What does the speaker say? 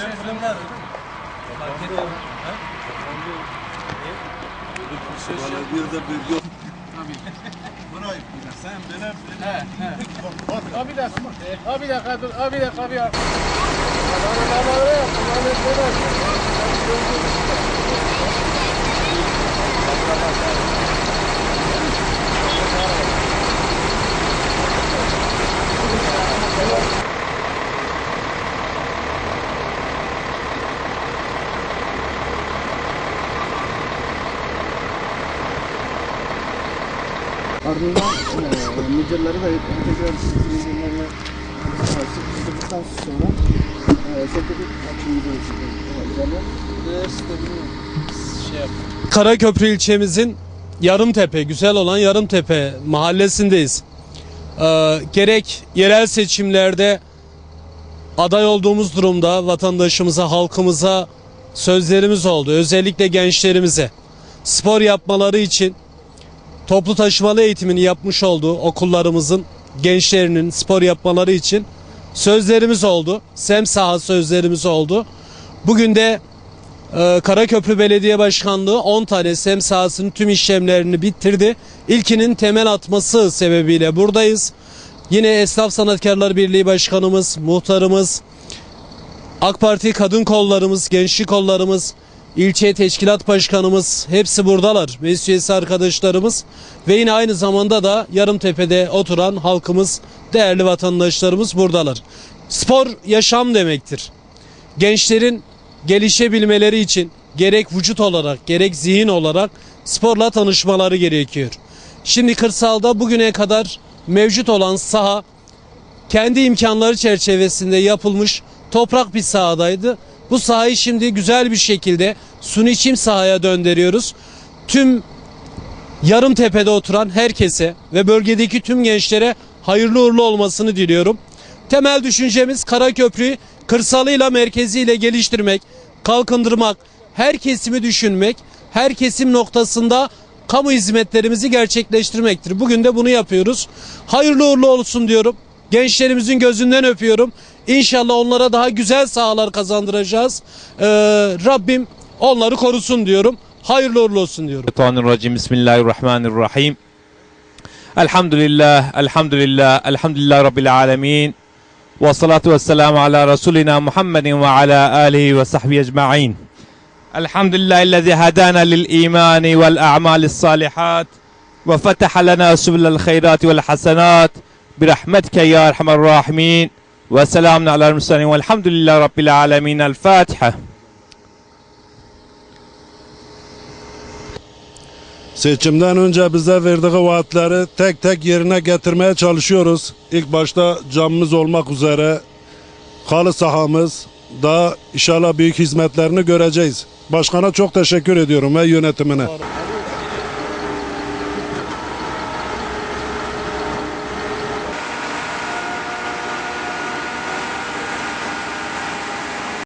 fırınlar. Fark etmiyor. Ha? Belediyede bir yok. Abi de, abi de abi de abi ya. Ardından e, müdürleri ve tekrar sizlerle sıkıştırdıktan sonra e, sekreter açımızı üzerine Şey yap. Karaköprü ilçemizin Yarımtepe, güzel olan Yarımtepe mahallesindeyiz. Ee, gerek yerel seçimlerde aday olduğumuz durumda vatandaşımıza, halkımıza sözlerimiz oldu. Özellikle gençlerimize spor yapmaları için toplu taşımalı eğitimini yapmış olduğu okullarımızın gençlerinin spor yapmaları için sözlerimiz oldu. Sem saha sözlerimiz oldu. Bugün de ee, Karaköprü Belediye Başkanlığı 10 tane sem sahasının tüm işlemlerini bitirdi. İlkinin temel atması sebebiyle buradayız. Yine Esnaf Sanatkarlar Birliği Başkanımız, muhtarımız, AK Parti kadın kollarımız, gençlik kollarımız, ilçe teşkilat başkanımız hepsi buradalar. Meclis üyesi arkadaşlarımız ve yine aynı zamanda da Yarımtepe'de oturan halkımız, değerli vatandaşlarımız buradalar. Spor yaşam demektir gençlerin gelişebilmeleri için gerek vücut olarak gerek zihin olarak sporla tanışmaları gerekiyor. Şimdi kırsalda bugüne kadar mevcut olan saha kendi imkanları çerçevesinde yapılmış toprak bir sahadaydı. Bu sahayı şimdi güzel bir şekilde suni çim sahaya döndürüyoruz. Tüm yarım tepede oturan herkese ve bölgedeki tüm gençlere hayırlı uğurlu olmasını diliyorum. Temel düşüncemiz Karaköprü'yü kırsalıyla merkeziyle geliştirmek, kalkındırmak, her kesimi düşünmek, her kesim noktasında kamu hizmetlerimizi gerçekleştirmektir. Bugün de bunu yapıyoruz. Hayırlı uğurlu olsun diyorum. Gençlerimizin gözünden öpüyorum. İnşallah onlara daha güzel sahalar kazandıracağız. Ee, Rabbim onları korusun diyorum. Hayırlı uğurlu olsun diyorum. الشيطان الرجيم بسم الله الرحمن الرحيم الحمد لله الحمد لله الحمد لله رب العالمين والصلاة والسلام على رسولنا محمد وعلى آله وصحبه أجمعين الحمد لله الذي هدانا للإيمان والأعمال الصالحات وفتح لنا سبل الخيرات والحسنات برحمتك يا Ve selamun aleyhi ve sellem. Velhamdülillahi Rabbil alemin. El Fatiha. Seçimden önce bize verdiği vaatleri tek tek yerine getirmeye çalışıyoruz. İlk başta camımız olmak üzere halı sahamız daha inşallah büyük hizmetlerini göreceğiz. Başkana çok teşekkür ediyorum ve yönetimine. Doğru.